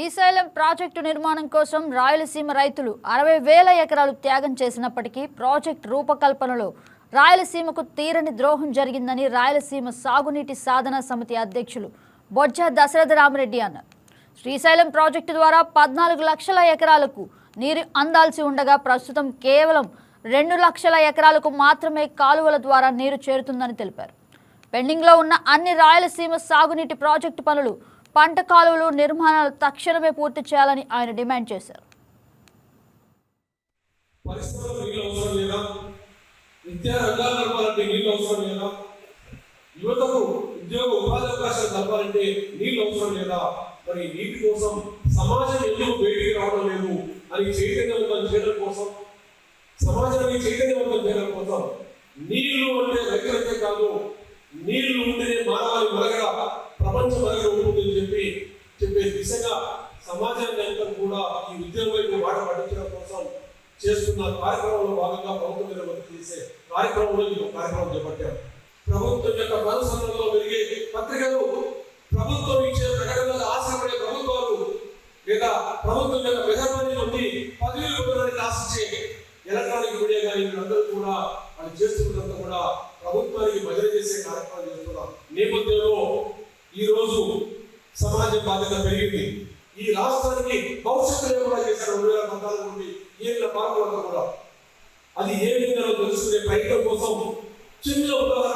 Srisailam project నిర్మాణం కోసం రాయలసీమ రైతులు అరవై వేల ఎకరాలు త్యాగం చేసినప్పటికీ ప్రాజెక్టు రూపకల్పనలో రాయలసీమకు తీరని ద్రోహం జరిగిందని రాయలసీమ సాగునీటి సాధన సమితి అధ్యక్షులు బొజ్జ దశరథ రామరెడ్డి అన్నారు. శ్రీశైలం ప్రాజెక్టు ద్వారా పద్నాలుగు లక్షల ఎకరాలకు నీరు అందాల్సి ఉండగా ప్రస్తుతం కేవలం రెండు లక్షల ఎకరాలకు మాత్రమే కాలువల ద్వారా నీరు చేరుతుందని తెలిపారు. పెండింగ్లో ఉన్న అన్ని రాయలసీమ సాగునీటి ప్రాజెక్టు పనులు పంట కాలువలు నిర్మాణాలు తక్షణమే పూర్తి చేయాలని ఆయన డిమాండ్ చేశారు. విద్యా రంగాలు నడపాలంటే నీళ్ళు అవసరం లేదా? యువతకు ఉద్యోగ ఉపాధి అవకాశాలు కలపాలంటే నీళ్ళు అవసరం లేదా? మరి నీటి కోసం సమాజం ఎందుకు బయటికి రావడం లేదు? అని చైతన్యవంతం చేయడం కోసం సమాజాన్ని చైతన్యవంతం చేయడం కోసం నీళ్ళు అంటే రైతులకే కాదు నీళ్ళు ఉంటేనే మానవాళి మరగడ కూడా ఈ ఉద్యోగం వైపు మాట పట్టించడం కోసం చేస్తున్న కార్యక్రమంలో భాగంగా ప్రభుత్వం మీద చేసే కార్యక్రమంలో ఈ కార్యక్రమం చేపట్టాం. ప్రభుత్వం యొక్క మనసంలో వెలిగే పత్రికలు ప్రభుత్వం ఇచ్చే ప్రకటనలు ఆశపడే ప్రభుత్వాలు లేదా ప్రభుత్వం యొక్క మెజారిటీ నుండి పదవులు పొందడానికి ఆశించే ఎలక్ట్రానిక్ మీడియా కానీ వీళ్ళందరూ కూడా వాళ్ళు చేస్తున్నదంతా కూడా ప్రభుత్వానికి బదిలీ చేసే కార్యక్రమాలు చేస్తున్నాం నేపథ్యంలో ఈ రోజు సమాజ బాధ్యత పెరిగింది. ఈ రాష్ట్రానికి భవిష్యత్తు లేకుండా చేశారు రెండు వేల పద్నాలుగు నుండి ఏళ్ళ కూడా అది ఏ విధంగా తెలుసుకునే ప్రయత్నం కోసం చిన్న ఉదాహరణ